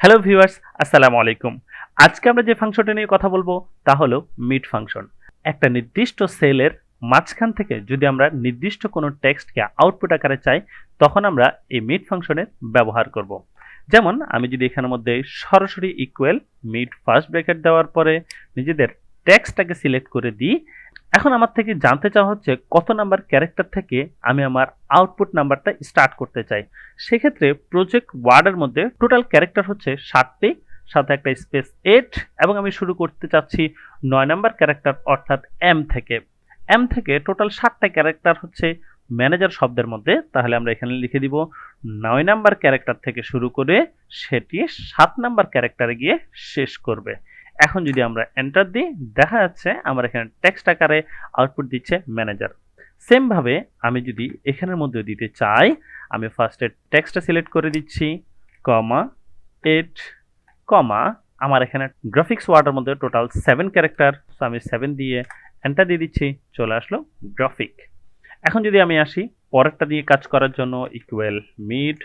Hello viewers, আসসালামু আলাইকুম। আজকে আমরা যে ফাংশনটা নিয়ে কথা বলব, তা হলো মিড ফাংশন একটা নির্দিষ্ট সেলের মাঝখান থেকে যদি আমরা নির্দিষ্ট কোনো টেক্সটকে আউটপুট আকারে চাই, তখন আমরা এই মিড ফাংশনের ব্যবহার করব। যেমন, আমি যদি এখানের মধ্যে সরাসরি ইকুয়াল মিড ফার্স্ট ব্র্যাকেট দেওয়ার পরে নিজেদের টেক্সটটাকে সিলেক্ট করে দিই এখন আমার থেকে জানতে চাওয়া হচ্ছে কত নাম্বার ক্যারেক্টার থেকে আমি আমার আউটপুট নাম্বারটা স্টার্ট করতে চাই। সেক্ষেত্রে প্রজেক্ট ওয়ার্ডের মধ্যে টোটাল ক্যারেক্টার হচ্ছে ষাটটি সাথে একটা স্পেস এইট, এবং আমি শুরু করতে চাচ্ছি নয় নাম্বার ক্যারেক্টার, অর্থাৎ এম থেকে। এম থেকে টোটাল ষাটটা ক্যারেক্টার হচ্ছে ম্যানেজার শব্দের মধ্যে। তাহলে আমরা এখানে লিখে দিব, নয় নাম্বার ক্যারেক্টার থেকে শুরু করে সেটি সাত নাম্বার ক্যারেক্টারে গিয়ে শেষ করবে। এখন যদি আমরা এন্টার দিই, দেখা যাচ্ছে আমার এখানে টেক্সট আকারে আউটপুট দিচ্ছে ম্যানেজার সেমভাবে আমি যদি এখানের মধ্যে দিতে চাই, আমি ফার্স্টে টেক্সটটা সিলেক্ট করে দিচ্ছি কমা এইট কমা আমার এখানে গ্রাফিক্স ওয়ার্ডের মধ্যে টোটাল সেভেন ক্যারেক্টার সো আমি সেভেন দিয়ে এন্টার দিয়ে দিচ্ছি, চলে আসলো গ্রাফিক এখন যদি আমি আসি পরেরটা দিয়ে কাজ করার জন্য ইকুয়াল মিড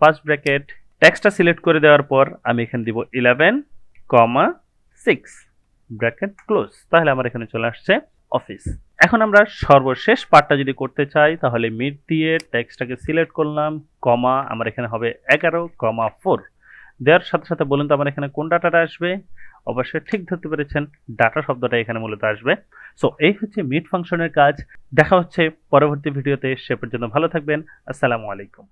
ফার্স্ট ব্র্যাকেট টেক্সটটা সিলেক্ট করে দেওয়ার পর আমি এখানে দিব eleven comma six bracket close তাহলে আমার এখানে চলে আসছে অফিস এখন আমরা সর্বশেষ পার্টটা যদি করতে চাই, তাহলে মিড দিয়ে টেক্সটটাকে সিলেক্ট করলাম কমা আমার এখানে হবে এগারো কমা ফোর দেওয়ার সাথে সাথে বলুন তো আমার এখানে কোন ডাটাটা আসবে? অবশ্যই ঠিক ধরতে পেরেছেন, ডাটা শব্দটা এখানে মূলত আসবে। সো এই হচ্ছে মিড ফাংশনের কাজ। দেখা হচ্ছে পরবর্তী ভিডিওতে সে পর্যন্ত ভালো থাকবেন। আসসালামু আলাইকুম।